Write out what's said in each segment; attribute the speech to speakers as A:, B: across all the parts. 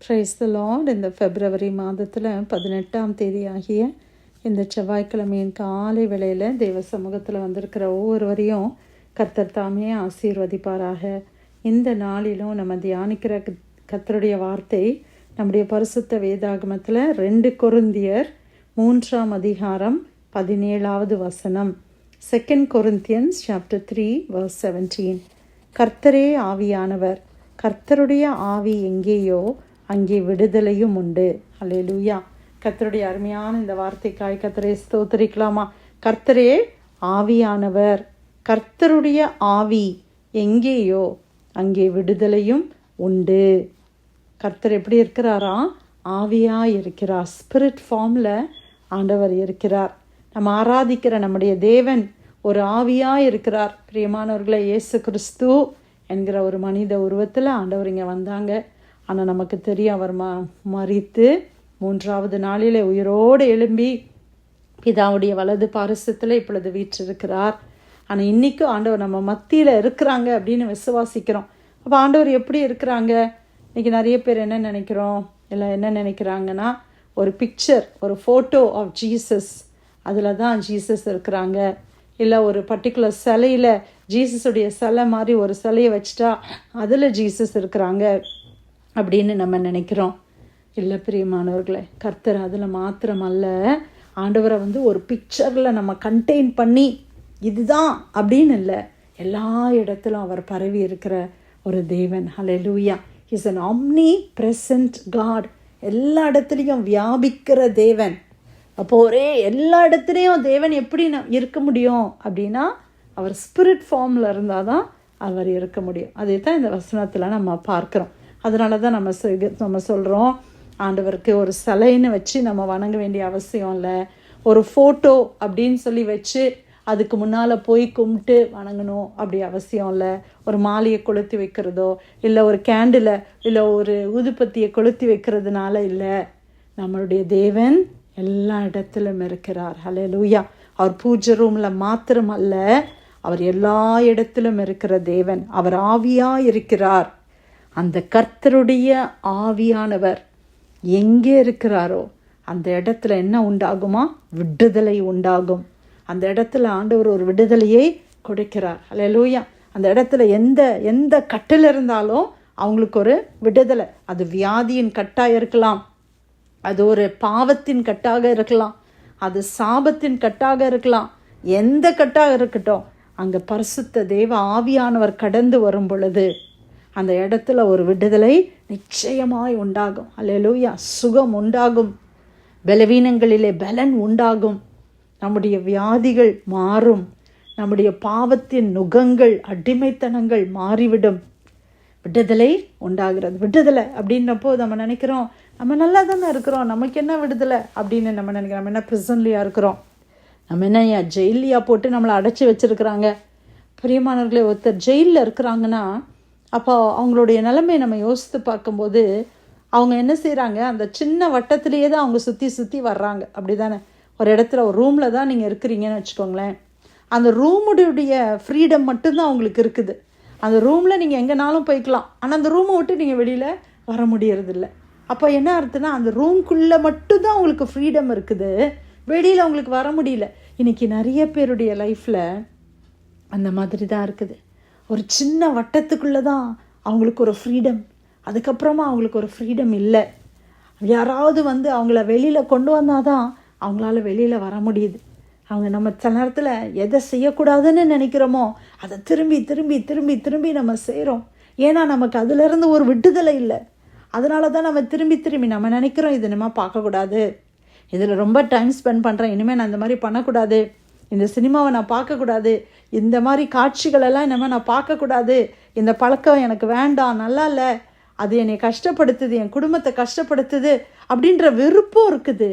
A: Price the lord இந்த பிப்ரவரி மாதத்தில் பதினெட்டாம் தேதி ஆகிய இந்த செவ்வாய்க்கிழமையின் காலை வேளையில் தேவ சமூகத்தில் வந்திருக்கிற ஒவ்வொருவரையும் கர்த்தர் தாமே ஆசீர்வதிப்பாராக. இந்த நாளிலும் நம்ம தியானிக்கிற கத்- கர்த்தருடைய வார்த்தை நம்முடைய பரிசுத்த வேதாகமத்தில் ரெண்டு கொருந்தியர் மூன்றாம் அதிகாரம் பதினேழாவது வசனம். Second Corinthians chapter three verse seventeen கர்த்தரே ஆவியானவர் கர்த்தருடைய ஆவி எங்கேயோ அங்கே விடுதலையும் உண்டு. அல்லே லூயா கர்த்தருடைய அருமையான இந்த வார்த்தைக்காய் கர்த்தரை ஸ்தோத்தரிக்கலாமா? கர்த்தரே ஆவியானவர். கர்த்தருடைய ஆவி எங்கேயோ அங்கே விடுதலையும் உண்டு. கர்த்தர் எப்படி இருக்கிறாரா? ஆவியாக இருக்கிறார். ஸ்பிரிட் ஃபார்மில் ஆண்டவர் இருக்கிறார். நம்ம ஆராதிக்கிற நம்முடைய தேவன் ஒரு ஆவியாக இருக்கிறார். பிரியமானவர்களை இயேசு கிறிஸ்து என்கிற ஒரு மனித உருவத்தில் ஆண்டவர் இங்கே வந்தாங்க. ஆனால் நமக்கு தெரியும் அவர் ம மறித்து மூன்றாவது நாளிலே உயிரோடு எழும்பி பிதாவுடைய வலது பாரசத்தில் இப்பொழுது வீற்றிருக்கிறார். ஆனால் இன்றைக்கும் ஆண்டவர் நம்ம மத்தியில் இருக்கிறாங்க அப்படின்னு விசுவாசிக்கிறோம். அப்போ ஆண்டவர் எப்படி இருக்கிறாங்க? இன்றைக்கி நிறைய பேர் என்ன நினைக்கிறோம்? இல்லை என்ன நினைக்கிறாங்கன்னா ஒரு பிக்சர் ஒரு ஃபோட்டோ ஆஃப் ஜீசஸ் அதில் தான் ஜீசஸ் இருக்கிறாங்க. இல்லை ஒரு பர்டிகுலர் சிலையில் ஜீசஸுடைய சிலை மாதிரி ஒரு சிலையை வச்சுட்டா அதில் ஜீசஸ் இருக்கிறாங்க. அப்படின்னு நம்ம நினைக்கிறோம். இல்லை பிரியமானவர்களே கர்த்தர் அதில் மாத்திரமல்ல. ஆண்டவரை வந்து ஒரு பிக்சரில் நம்ம கண்டெயின் பண்ணி இதுதான் அப்படின்னு இல்லை. எல்லா இடத்திலும் அவர் பரவி இருக்கிற ஒரு தேவன். ஹalleluya is an omnipresent God எல்லா இடத்துலையும் வியாபிக்கிற தேவன். அப்போ ஒரே எல்லா இடத்துலையும் தேவன் எப்படி இருக்க முடியும்? அப்படின்னா அவர் ஸ்பிரிட் ஃபார்மில் இருந்தால் தான் அவர் இருக்க முடியும். அதே தான் இந்த வசனத்தில் நம்ம பார்க்குறோம். அதனால தான் நம்ம சொல் நம்ம சொல்கிறோம் ஆண்டவருக்கு ஒரு சிலைன்னு வச்சு நம்ம வணங்க வேண்டிய அவசியம் இல்லை. ஒரு ஃபோட்டோ அப்படின்னு சொல்லி வச்சு அதுக்கு முன்னால் போய் கும்பிட்டு வணங்கணும் அப்படி அவசியம் இல்லை. ஒரு மாலையை கொளுத்தி வைக்கிறதோ இல்லை ஒரு கேண்டிலை இல்லை ஒரு ஊதுபத்தியை கொளுத்தி வைக்கிறதுனால இல்லை. நம்மளுடைய தேவன் எல்லா இடத்திலும் இருக்கிறார். ஹalleluya அவர் பூஜை ரூமில் மாத்திரம் அல்ல அவர் எல்லா இடத்திலும் இருக்கிற தேவன். அவர் ஆவியாக இருக்கிறார். அந்த கர்த்தருடைய ஆவியானவர் எங்கே இருக்கிறாரோ அந்த இடத்துல என்ன உண்டாகுமா? விடுதலை உண்டாகும். அந்த இடத்துல ஆண்டவர் ஒரு விடுதலையை கொடுக்கிறார். ஹalleluya அந்த இடத்துல எந்த எந்த கட்டில் இருந்தாலும் அவங்களுக்கு ஒரு விடுதலை. அது வியாதியின் கட்டாக இருக்கலாம். அது ஒரு பாவத்தின் கட்டாக இருக்கலாம். அது சாபத்தின் கட்டாக இருக்கலாம். எந்த கட்டாக இருக்கட்டும் அங்கே பரிசுத்த தேவ ஆவியானவர் கடந்து வரும் பொழுது அந்த இடத்துல ஒரு விடுதலை நிச்சயமாய் உண்டாகும். அல்லூயா சுகம் உண்டாகும். பலவீனங்களிலே பலன் உண்டாகும். நம்முடைய வியாதிகள் மாறும். நம்முடைய பாவத்தின் நுகங்கள் அடிமைத்தனங்கள் மாறிவிடும். விடுதலை உண்டாகிறது. விடுதலை அப்படின்னப்போ நம்ம நினைக்கிறோம் நம்ம நல்லா தானே இருக்கிறோம். நமக்கு என்ன விடுதலை அப்படின்னு நம்ம நினைக்கிறோம். நம்ம என்ன ப்ரிசன்லியாக இருக்கிறோம்? நம்ம என்ன ஏன் ஜெயிலியா போட்டு நம்மளை அடைச்சி வச்சிருக்கிறாங்க? பிரியமானவர்களே ஒருத்தர் ஜெயிலில் இருக்கிறாங்கன்னா அப்போ அவங்களுடைய நிலைமையை நம்ம யோசித்து பார்க்கும்போது அவங்க என்ன செய்கிறாங்க அந்த சின்ன வட்டத்திலேயே தான் அவங்க சுற்றி சுற்றி வர்றாங்க. அப்படி தானே ஒரு இடத்துல ஒரு ரூமில் தான் நீங்கள் இருக்கிறீங்கன்னு வச்சுக்கோங்களேன். அந்த ரூமுடைய ஃப்ரீடம் மட்டும்தான் அவங்களுக்கு இருக்குது. அந்த ரூமில் நீங்கள் எங்கேனாலும் போய்க்கலாம். ஆனால் அந்த ரூமை விட்டு நீங்கள் வெளியில் வர முடியறதில்ல. அப்போ என்ன அர்த்தம்னா அந்த ரூம்குள்ளே மட்டும்தான் உங்களுக்கு ஃப்ரீடம் இருக்குது. வெளியில் அவங்களுக்கு வர முடியல. இன்றைக்கி நிறைய பேருடைய லைஃப்பில் அந்த மாதிரி தான் இருக்குது. ஒரு சின்ன வட்டத்துக்குள்ளே தான் அவங்களுக்கு ஒரு ஃப்ரீடம் அதுக்கப்புறமா அவங்களுக்கு ஒரு ஃப்ரீடம் இல்லை. யாராவது வந்து அவங்கள வெளியில் கொண்டு வந்தால் தான் அவங்களால வெளியில் வர முடியுது. அவங்க நம்ம சில நேரத்தில் எதை செய்யக்கூடாதுன்னு நினைக்கிறோமோ அதை திரும்பி திரும்பி திரும்பி திரும்பி நம்ம செய்கிறோம் ஏன்னா நமக்கு அதுலேருந்து ஒரு விட்டுதலை இல்லை. அதனால தான் நம்ம திரும்பி திரும்பி நம்ம நினைக்கிறோம் இது நம்ம பார்க்கக்கூடாது. இதில் ரொம்ப டைம் ஸ்பெண்ட் பண்ணுறேன் இனிமேல் நான் இந்த மாதிரி பண்ணக்கூடாது. இந்த சினிமாவை நான் பார்க்கக்கூடாது. இந்த மாதிரி காட்சிகளெல்லாம் இனிமேல் நான் பார்க்கக்கூடாது. இந்த பழக்கம் எனக்கு வேண்டாம் நல்லா இல்லை. அது என்னை கஷ்டப்படுத்துது என் குடும்பத்தை கஷ்டப்படுத்துது அப்படின்ற வெறுப்பும் இருக்குது.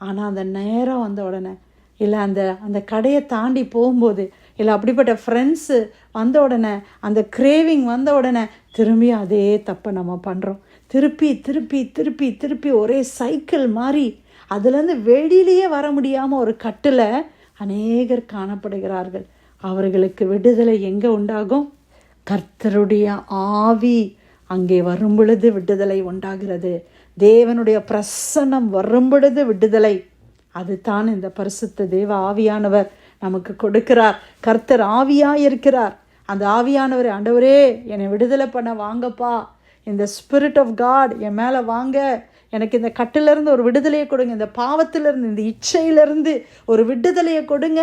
A: ஆனால் அந்த நேரம் வந்த உடனே இல்லை அந்த அந்த கடையை தாண்டி போகும்போது இல்லை அப்படிப்பட்ட ஃப்ரெண்ட்ஸு வந்த உடனே அந்த கிரேவிங் வந்த உடனே திரும்பி அதே தப்பை நம்ம பண்ணுறோம் திருப்பி திருப்பி திருப்பி திருப்பி ஒரே சைக்கிள் மாதிரி அதுலேருந்து வெளியிலேயே வர முடியாமல் ஒரு கட்டில் அநேகர் காணப்படுகிறார்கள். அவர்களுக்கு விடுதலை எங்கே உண்டாகும்? கர்த்தருடைய ஆவி அங்கே வரும் பொழுது விடுதலை உண்டாகிறது. தேவனுடைய பிரசன்னம் வரும் பொழுது விடுதலை. அதுதான் இந்த பரிசுத்த தேவ ஆவியானவர் நமக்கு கொடுக்கிறார். கர்த்தர் ஆவியாக இருக்கிறார் அந்த ஆவியானவர் ஆண்டவரே என்னை விடுதலை பண்ண வாங்கப்பா. இந்த ஸ்பிரிட் ஆஃப் காட் என் மேலே வாங்க. எனக்கு இந்த கட்டிலிருந்து ஒரு விடுதலையை கொடுங்க. இந்த பாவத்திலிருந்து இந்த இச்சையிலிருந்து ஒரு விடுதலையை கொடுங்க.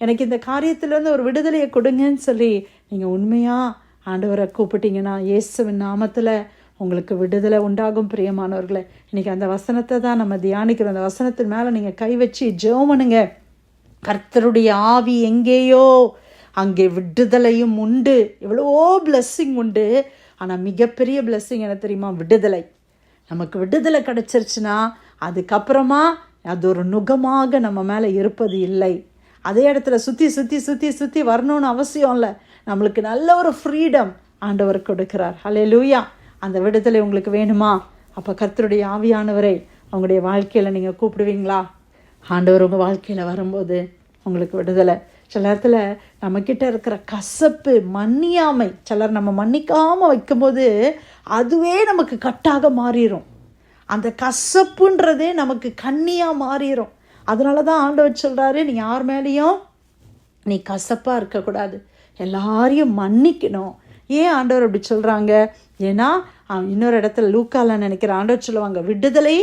A: எனக்கு இந்த காரியத்திலேருந்து ஒரு விடுதலையை கொடுங்கன்னு சொல்லி நீங்கள் உண்மையாக ஆண்டவரை கூப்பிட்டீங்கன்னா இயேசுவின் நாமத்தில் உங்களுக்கு விடுதலை உண்டாகும் பிரியமானவர்களை. இன்றைக்கி அந்த வசனத்தை தான் நம்ம தியானிக்கிறோம். அந்த வசனத்தின் மேலே நீங்கள் கை வச்சு ஜோமனுங்க கர்த்தருடைய ஆவி எங்கேயோ அங்கே விடுதலையும் உண்டு. எவ்வளவோ பிளஸ்ஸிங் உண்டு. ஆனால் மிகப்பெரிய பிளஸ்ஸிங் என்ன தெரியுமா? விடுதலை. நமக்கு விடுதலை கிடச்சிருச்சுன்னா அதுக்கப்புறமா அது ஒரு நுகமாக நம்ம மேலே இருப்பது இல்லை. அதே இடத்துல சுற்றி சுற்றி சுற்றி சுற்றி வரணும்னு அவசியம் இல்லை. நம்மளுக்கு நல்ல ஒரு ஃப்ரீடம் ஆண்டவர் கொடுக்கிறார். ஹலே லூயா அந்த விடுதலை உங்களுக்கு வேணுமா? அப்போ கர்த்தருடைய ஆவியானவரை அவங்களுடைய வாழ்க்கையில் நீங்கள் கூப்பிடுவீங்களா? ஆண்டவர் உங்கள் வாழ்க்கையில் வரும்போது உங்களுக்கு விடுதலை. சில நேரத்தில் நம்மக்கிட்ட இருக்கிற கசப்பு மன்னியாமை சிலர் நம்ம மன்னிக்காமல் வைக்கும்போது அதுவே நமக்கு கட்டாக மாறிடும் அந்த கசப்புன்றதே நமக்கு கண்ணியாக மாறிடும் அதனால தான் ஆண்டவர் சொல்கிறாரு நீ யார் மேலேயும் நீ கசப்பாக இருக்கக்கூடாது. எல்லாரையும் மன்னிக்கணும். ஏன் ஆண்டவர் அப்படி சொல்கிறாங்க ஏன்னா இன்னொரு இடத்துல லூக்கால நினைக்கிற ஆண்டவர் சொல்லுவாங்க விடுதலை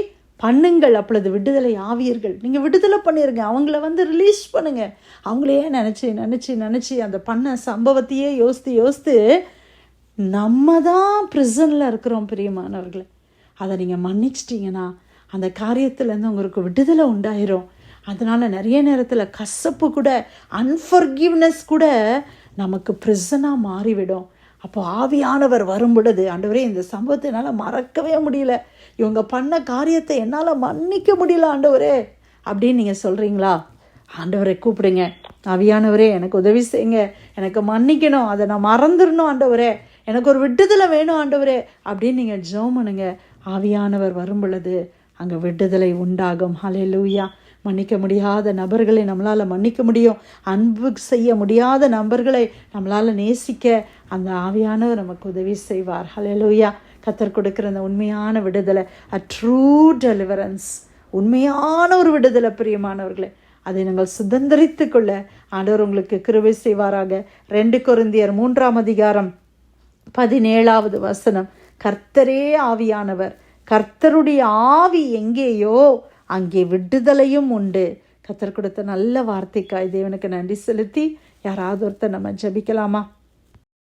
A: பண்ணுங்கள். அப்பொழுது விடுதலை ஆவியர்கள். நீங்கள் விடுதலை பண்ணிடுங்க அவங்கள வந்து ரிலீஸ் பண்ணுங்கள் அவங்களையே நினச்சி நினச்சி நினச்சி அந்த பண்ண சம்பவத்தையே யோசித்து யோசித்து நம்ம தான் ப்ரிசனில் இருக்கிறோம் பிரியமானவர்களை. அதை நீங்கள் மன்னிச்சிட்டிங்கன்னா அந்த காரியத்துலேருந்து உங்களுக்கு விடுதலை உண்டாயிரும். அதனால் நிறைய நேரத்தில் கசப்பு கூட அன்ஃபர்கிவ்னஸ் கூட நமக்கு ப்ரிசனாக மாறிவிடும். அப்போ ஆவியானவர் வரும் பொழுது ஆண்டவரே இந்த சம்பவத்தை என்னால் மறக்கவே முடியல. இவங்க பண்ண காரியத்தை என்னால் மன்னிக்க முடியல ஆண்டவரே அப்படின்னு நீங்கள் சொல்கிறீங்களா ஆண்டவரை கூப்பிடுங்க. ஆவியானவரே எனக்கு உதவி செய்யுங்க. எனக்கு மன்னிக்கணும். அதை நான் மறந்துடணும் ஆண்டவரே. எனக்கு ஒரு விடுதலை வேணும் ஆண்டவரே அப்படின்னு நீங்கள் ஜோம் பண்ணுங்க. ஆவியானவர் வரும் பொழுது அங்கே விடுதலை உண்டாகும். ஹலே லூயா மன்னிக்க முடியாத நபர்களை நம்மளால் மன்னிக்க முடியும். அன்பு செய்ய முடியாத நபர்களை நம்மளால் நேசிக்க அந்த ஆவியானவர் நமக்கு உதவி செய்வார். ஹலெலூயா கத்தர் கொடுக்குற அந்த உண்மையான விடுதலை அ ட்ரூ டெலிவரன்ஸ் உண்மையான ஒரு விடுதலை பிரியமானவர்களே அதை நாங்கள் சுதந்திரித்து கொள்ள ஆண்டவர் உங்களுக்கு கிருவை செய்வாராக. ரெண்டு குருந்தியர் மூன்றாம் அதிகாரம் பதினேழாவது வசனம். கர்த்தரே ஆவியானவர் கர்த்தருடைய ஆவி எங்கேயோ அங்கே விடுதலையும் உண்டு. கத்தர் கொடுத்த நல்ல வார்த்தைக்காய் தேவனுக்கு நன்றி செலுத்தி யாராவது ஒருத்தர் நம்ம ஜபிக்கலாமா?